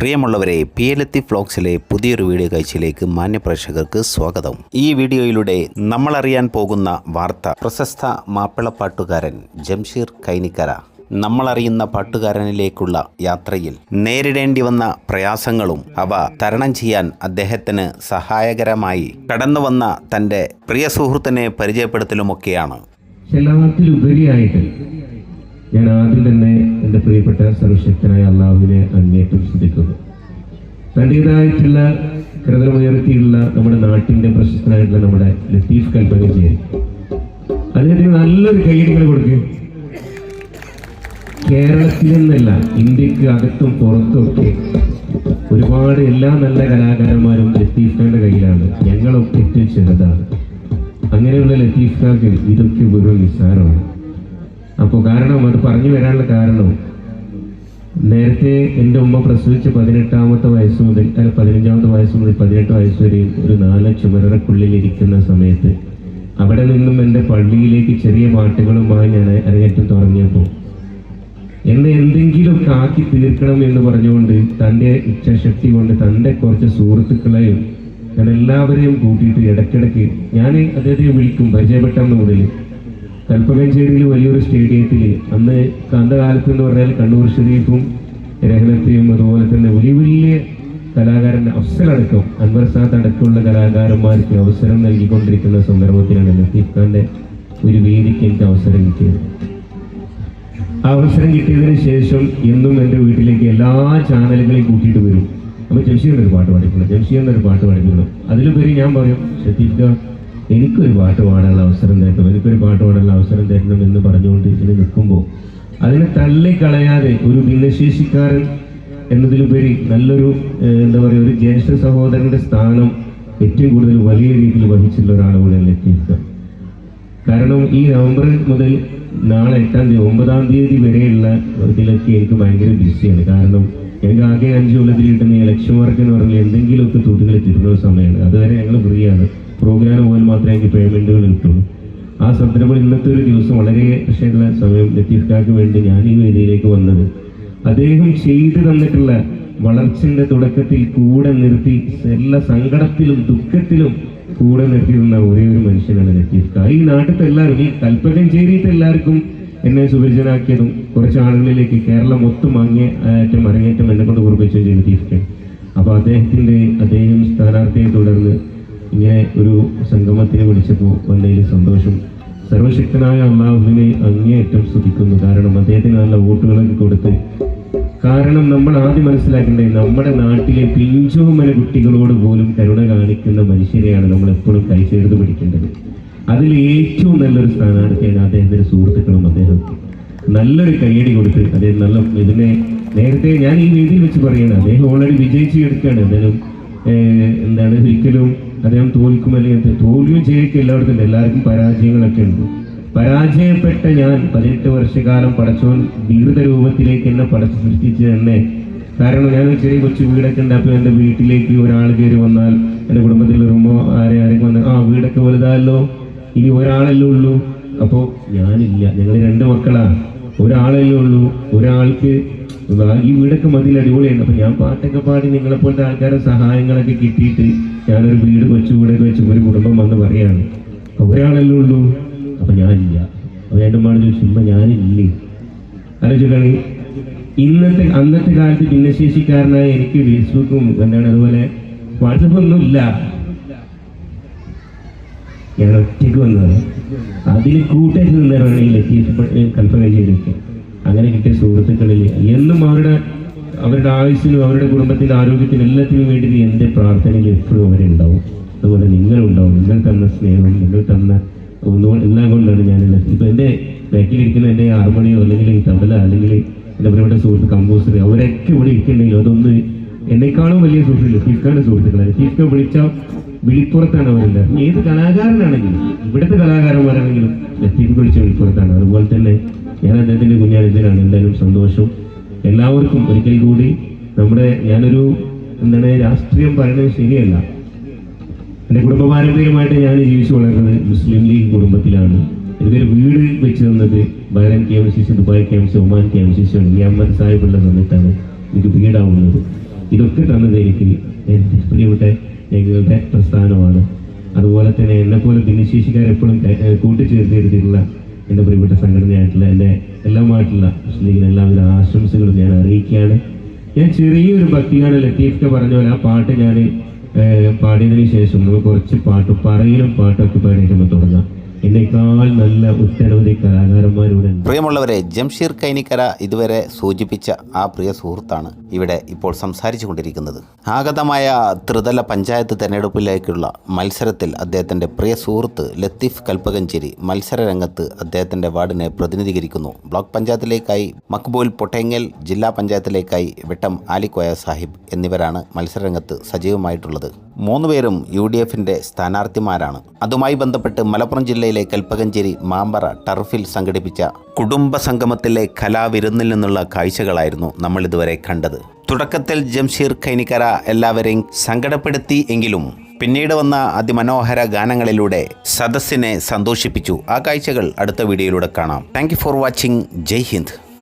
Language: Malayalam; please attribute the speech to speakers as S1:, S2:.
S1: പ്രിയമുള്ളവരെ പി എൽ എത്തി ഫ്ലോക്സിലെ പുതിയൊരു വീഡിയോ കാഴ്ചയിലേക്ക് മാന്യപ്രേക്ഷകർക്ക് സ്വാഗതം. ഈ വീഡിയോയിലൂടെ നമ്മളറിയാൻ പോകുന്ന വാർത്ത പ്രശസ്ത മാപ്പിളപ്പാട്ടുകാരൻ ജംഷീർ കൈനിക്കര. നമ്മളറിയുന്ന പാട്ടുകാരനിലേക്കുള്ള യാത്രയിൽ നേരിടേണ്ടി വന്ന പ്രയാസങ്ങളും അവ തരണം ചെയ്യാൻ അദ്ദേഹത്തിന് സഹായകരമായി കടന്നുവന്ന തന്റെ പ്രിയ സുഹൃത്തിനെ പരിചയപ്പെടുത്തലുമൊക്കെയാണ്.
S2: ഞാൻ ആദ്യം തന്നെ എന്റെ പ്രിയപ്പെട്ട സർവശക്തനായ അള്ളാഹുവിനെ അങ്ങേറ്റം ശ്രദ്ധിക്കുന്നു. തന്റെതായിട്ടുള്ള കൃതമുയർത്തിയുള്ള നമ്മുടെ നാട്ടിന്റെ പ്രശസ്തനായിട്ടുള്ള നമ്മുടെ ലത്തീഫ് കൽപ്പനശ്ശേരി അദ്ദേഹത്തിന് നല്ലൊരു കൈയടികൾ കൊടുക്കും. കേരളത്തിൽ നിന്നല്ല ഇന്ത്യയ്ക്ക് അകത്തും പുറത്തുമൊക്കെ ഒരുപാട് എല്ലാ നല്ല കലാകാരന്മാരും ലത്തീഫ് ഖാന്റെ കയ്യിലാണ്. ഞങ്ങളൊക്കെ ചെറുതാണ്. അങ്ങനെയുള്ള ലത്തീഫ് ഖാർക്ക് ഇതൊക്കെ വെറും നിസ്സാരമാണ്. അപ്പോൾ കാരണം അത് പറഞ്ഞു വരാനുള്ള കാരണം നേരത്തെ എന്റെ ഉമ്മ പ്രസവിച്ച് പതിനെട്ടാമത്തെ വയസ്സ് മുതൽ അല്ല പതിനഞ്ചാമത്തെ വയസ്സ് മുതൽ പതിനെട്ട് വയസ്സ് വരെയും ഒരു നാല് ചുമരക്കുള്ളിൽ ഇരിക്കുന്ന സമയത്ത് അവിടെ നിന്നും എന്റെ പള്ളിയിലേക്ക് ചെറിയ പാട്ടുകളുമായി ഞാൻ അരങ്ങേറ്റം തുടങ്ങിയപ്പോൾ എന്നെ എന്തെങ്കിലും കാക്കി തീർക്കണം എന്ന് പറഞ്ഞുകൊണ്ട് തന്റെ ഇച്ഛാശക്തി കൊണ്ട് തന്റെ കുറച്ച് സുഹൃത്തുക്കളെയും ഞാൻ എല്ലാവരെയും കൂട്ടിയിട്ട് ഇടയ്ക്കിടയ്ക്ക് ഞാൻ അദ്ദേഹത്തെ വിളിക്കും പരിചയപ്പെട്ടെന്ന് മുതൽ കൽപ്പകഞ്ചേരിയിൽ വലിയൊരു സ്റ്റേഡിയത്തിൽ അന്ന് കാന്തകാലത്ത് എന്ന് പറഞ്ഞാൽ കണ്ണൂർ ഷെരീഫും രഹനത്തെയും അതുപോലെ തന്നെ വലിയ വലിയ കലാകാരൻ അഫ്സലടക്കം അൻവർ സാദ് അടക്കമുള്ള കലാകാരന്മാർക്ക് അവസരം നൽകിക്കൊണ്ടിരിക്കുന്ന സന്ദർഭത്തിലാണ് ലത്തീഫ് ഖാന്റെ ഒരു വേദിക്ക് എനിക്ക് അവസരം കിട്ടിയത്. ആ അവസരം കിട്ടിയതിന് ശേഷം എന്നും എന്റെ വീട്ടിലേക്ക് എല്ലാ ചാനലുകളെയും കൂട്ടിയിട്ട് വരും. അപ്പോൾ ഒരു പാട്ട് പാടിക്കണം ഒരു പാട്ട് പാടിക്കണം അതിലുപരി ഞാൻ പറയും ശ്രദ്ധിക്കുക എനിക്കൊരു പാട്ട് പാടാനുള്ള അവസരം തരണം. എനിക്കൊരു പാട്ട് പാടാനുള്ള അവസരം തരണം എന്ന് പറഞ്ഞുകൊണ്ട് ഇങ്ങനെ നിൽക്കുമ്പോൾ അതിനെ തള്ളിക്കളയാതെ ഒരു ഭിന്നശേഷിക്കാരൻ എന്നതിലുപരി നല്ലൊരു എന്താ പറയുക ഒരു ജ്യേഷ്ഠ സഹോദരന്റെ സ്ഥാനം ഏറ്റവും കൂടുതൽ വലിയ രീതിയിൽ വഹിച്ചിട്ടുള്ള ഒരാളാണ് ലത്തീഫ് കാരണം ഈ നവംബർ മുതൽ നാളെ എട്ടാം തീയതി ഒമ്പതാം തീയതി വരെയുള്ള ഇതിലൊക്കെ എനിക്ക് ഭയങ്കര ബിസിയാണ്. കാരണം എനിക്ക് ആകെ അഞ്ച് കൊല്ലത്തിൽ കിട്ടുന്ന ഇലക്ഷൻ വർക്ക് എന്ന് പറഞ്ഞാൽ എന്തെങ്കിലുമൊക്കെ തുട്ടുകൾ തരുന്ന ഒരു സമയമാണ്. അതുവരെ ഞങ്ങൾ ഫ്രീ ആണ് പ്രോഗ്രാം പോകാൻ മാത്രമേ എനിക്ക് പേയ്മെന്റുകൾ കിട്ടുള്ളൂ. ആ സന്ദർഭം ഇന്നത്തെ ഒരു ദിവസം വളരെ രക്ഷയുള്ള സമയം ലത്തീഫ് വേണ്ടി ഞാൻ ഈ വേദിയിലേക്ക് വന്നത്. അദ്ദേഹം ചെയ്തു തന്നിട്ടുള്ള വളർച്ചയുടെ തുടക്കത്തിൽ കൂടെ നിർത്തി എല്ലാ സങ്കടത്തിലും ദുഃഖത്തിലും കൂടെ നിർത്തിയിരുന്ന ഒരേ ഒരു മനുഷ്യനാണ് ലത്തീഫ് ഈ നാട്ടിലത്തെ എല്ലാവരും ഈ കൽപ്പകഞ്ചേരിത്തെ എല്ലാവർക്കും എന്നെ സുപരിചിതനാക്കിയതും കുറച്ച് ആളുകളിലേക്ക് കേരളം മൊത്തം അങ്ങേ അറ്റം അരങ്ങേറ്റം എന്നെ കൊണ്ട് കുറിപ്പിച്ചും ചെയ്തു ഖാൻ അപ്പോൾ അദ്ദേഹത്തിന്റെ അദ്ദേഹം സ്ഥാനാർത്ഥിയെ തുടർന്ന് ഇങ്ങനെ ഒരു സംഗമത്തിന് വിളിച്ചപ്പോൾ വന്നതിൽ സന്തോഷം. സർവശക്തനായ അള്ളാഹുവിനെ അങ്ങേയറ്റം സ്തുതിക്കുന്നു. കാരണം അദ്ദേഹത്തിന് നല്ല വോട്ടുകളൊക്കെ കൊടുത്ത് കാരണം നമ്മൾ ആദ്യം മനസ്സിലാക്കേണ്ടത് നമ്മുടെ നാട്ടിലെ പിഞ്ചോമന കുട്ടികളോട് പോലും കരുണ കാണിക്കുന്ന മനുഷ്യരെയാണ് നമ്മൾ എപ്പോഴും കൈ ചേർത്ത് പിടിക്കേണ്ടത്. അതിൽ ഏറ്റവും നല്ലൊരു സ്ഥാനാർത്ഥിയാണ് അദ്ദേഹത്തിന്റെ സുഹൃത്തുക്കളും അദ്ദേഹം. നല്ലൊരു കൈയടി കൊടുത്ത് അദ്ദേഹം നല്ല ഇതിനെ നേരത്തെ ഞാൻ ഈ വേദിയിൽ വെച്ച് പറയുന്നത് അദ്ദേഹം ഓൾറെഡി വിജയിച്ചു എടുക്കുകയാണ് അദ്ദേഹം എന്താണ് ഒരിക്കലും അദ്ദേഹം തോൽക്കും അല്ലെങ്കിൽ തോൽവിയും ജയിക്കും എല്ലായിടത്തും എല്ലാവർക്കും പരാജയങ്ങളൊക്കെ ഉണ്ട്. പരാജയപ്പെട്ട ഞാൻ പതിനെട്ട് വർഷക്കാലം പടച്ചോൻ ദീർഘ രൂപത്തിലേക്ക് എന്നെ പടച്ചു സൃഷ്ടിച്ച് തന്നെ. കാരണം ഞാൻ ചെറിയ കൊച്ചു വീടൊക്കെ ഉണ്ടാക്കി എന്റെ വീട്ടിലേക്ക് ഒരാൾ കയറി വന്നാൽ എന്റെ കുടുംബത്തിൽ ഉമ്മ ആരെ ആരെങ്കിലും വന്നാൽ ആ വീടൊക്കെ വലുതായല്ലോ. ഇനി ഒരാളല്ലേ ഉള്ളൂ. അപ്പോൾ ഞാനില്ല. ഞങ്ങൾ രണ്ട് മക്കളാ. ഒരാളല്ലേ ഉള്ളൂ. ഒരാൾക്ക് ഈ വീടൊക്കെ മതിൽ അടിപൊളിയാണ് അപ്പൊ ഞാൻ പാട്ടൊക്കെ പാടി നിങ്ങളെ പോലത്തെ ആൾക്കാരെ സഹായങ്ങളൊക്കെ കിട്ടിയിട്ട് ഞാനൊരു വീട് വെച്ചു കൂടെ വെച്ച്. ഒരു കുടുംബം വന്ന് പറയാണ്. ഒരാളല്ലേ ഉള്ളൂ. അപ്പൊ ഞാനില്ല. അപ്പൊ എന്റെ ഉമ്മ ചോദിച്ചു ഞാനില്ലേ? ആലോചിക്കണേ ഇന്നത്തെ അന്നത്തെ കാലത്ത് ഭിന്നശേഷിക്കാരനായ എനിക്ക് ഫേസ്ബുക്കും എന്താണ് അതുപോലെ വാട്സപ്പൊന്നും ഇല്ല ഞാൻ ഒറ്റയ്ക്ക് വന്നതാണ് അതിൽ കൂട്ടായിട്ട് നിന്നവരാണ് ഈ ലത്തീഫ് ചെയ്തൊക്കെ അങ്ങനെ കിട്ടിയ സുഹൃത്തുക്കളിൽ എന്നും അവരുടെ അവരുടെ ആയുസ്സിനും അവരുടെ കുടുംബത്തിന്റെ ആരോഗ്യത്തിനും എല്ലാത്തിനും വേണ്ടി എന്റെ പ്രാർത്ഥനയിൽ എപ്പോഴും അവരുണ്ടാവും. അതുപോലെ നിങ്ങളുണ്ടാവും. നിങ്ങൾ തന്ന സ്നേഹം നിങ്ങൾ തന്ന ഒന്നും എല്ലാം കൊണ്ടാണ് ഞാൻ ഇപ്പൊ എന്റെ ബാക്കിലിരിക്കുന്ന എന്റെ ഹാർമോണിയോ അല്ലെങ്കിൽ തബല അല്ലെങ്കിൽ എന്റെ പ്രിയപ്പെട്ട സുഹൃത്ത് കമ്പോസർ അവരൊക്കെ ഇവിടെ ഇരിക്കുന്നുണ്ടെങ്കിൽ അതൊന്ന് എന്നെക്കാളും വലിയ സുഹൃത്തുക്കൾ ലത്തീഫ്ഖാന്റെ സുഹൃത്തുക്കളാണ്. ലത്തീഫ്ഖാൻ വിളിച്ചാൽ വിളിപ്പുറത്താണ് അവരെല്ലാം ഏത് കലാകാരനാണെങ്കിലും ഇവിടുത്തെ കലാകാരന്മാരാണെങ്കിലും ലത്തീഫ് വിളിച്ച വിളിപ്പുറത്താണ്. അതുപോലെ തന്നെ ഞാൻ അദ്ദേഹത്തിന്റെ കുഞ്ഞാനിതിനാണ് എന്തായാലും സന്തോഷം. എല്ലാവർക്കും ഒരിക്കൽ കൂടി നമ്മുടെ ഞാനൊരു എന്താണ് രാഷ്ട്രീയം പറയുന്നത് ശരിയല്ല. എന്റെ കുടുംബ പാരമ്പര്യമായിട്ട് ഞാൻ ജീവിച്ചു വളർന്നത് മുസ്ലിം ലീഗ് കുടുംബത്തിലാണ്. എനിക്കൊരു വീട് വെച്ച് തന്നത് Bahrain K M C C Dubai K M C Oman K M C C Ahammed സാഹിബുള്ള സമയത്താണ് എനിക്ക് വീടാവുന്നത്. ഇതൊക്കെ തന്നത് എനിക്ക് പ്രിയപ്പെട്ട ഞങ്ങളുടെ പ്രസ്ഥാനമാണ്. അതുപോലെ തന്നെ എന്നെപ്പോലെ ഭിന്നശേഷിക്കാരെപ്പോഴും കൂട്ടിച്ചേർത്തിരുത്തിയിട്ടുള്ള എന്റെ പ്രിയപ്പെട്ട സംഘടനയായിട്ടുള്ള എന്റെ എല്ലാമായിട്ടുള്ള മുസ്ലിം എല്ലാവരും ആശംസകളും ഞാൻ അറിയിക്കുകയാണ്. ഞാൻ ചെറിയൊരു ഭക്തിയാണ് ലത്തീഫ്ക്ക് പറഞ്ഞ പോലെ ആ പാട്ട് ഞാൻ പാടിയതിനു ശേഷം നമുക്ക് കുറച്ച് പാട്ട് പറയലും പാട്ടൊക്കെ പാടിയിട്ട് തുടങ്ങാം. നല്ല
S1: പ്രിയമുള്ളവരെ ജംഷീർ കൈനിക്കര ഇതുവരെ സൂചിപ്പിച്ച ആ പ്രിയ സുഹൃത്താണ് ഇവിടെ ഇപ്പോൾ സംസാരിച്ചു കൊണ്ടിരിക്കുന്നത്. ആഗതമായ ത്രിതല പഞ്ചായത്ത് തെരഞ്ഞെടുപ്പിലേക്കുള്ള മത്സരത്തിൽ അദ്ദേഹത്തിന്റെ പ്രിയ സുഹൃത്ത് ലത്തീഫ് കൽപ്പകഞ്ചേരി മത്സര രംഗത്ത് അദ്ദേഹത്തിന്റെ വാർഡിനെ പ്രതിനിധീകരിക്കുന്നു. ബ്ലോക്ക് പഞ്ചായത്തിലേക്കായി മക്ബൂൽ പൊട്ടേങ്ങൽ ജില്ലാ പഞ്ചായത്തിലേക്കായി വിട്ടം ആലിക്കോയ സാഹിബ് എന്നിവരാണ് മത്സരരംഗത്ത് സജീവമായിട്ടുള്ളത്. മൂന്നുപേരും യു ഡി എഫിന്റെ സ്ഥാനാർത്ഥിമാരാണ്. അതുമായി ബന്ധപ്പെട്ട് മലപ്പുറം ജില്ലയിലെ കൽപ്പകഞ്ചേരി മാമ്പറ ടർഫിൽ സംഘടിപ്പിച്ച കുടുംബ സംഗമത്തിലെ കലാവിരുന്നിൽ നിന്നുള്ള കാഴ്ചകളായിരുന്നു നമ്മൾ ഇതുവരെ കണ്ടത്. തുടക്കത്തിൽ ജംഷീർ കൈനിക്കര എല്ലാവരെയും സങ്കടപ്പെടുത്തി എങ്കിലും പിന്നീട് വന്ന അതിമനോഹര ഗാനങ്ങളിലൂടെ സദസ്സിനെ സന്തോഷിപ്പിച്ചു. ആ കാഴ്ചകൾ അടുത്ത വീഡിയോയിലൂടെ കാണാം. Thank for watching Jai Hind.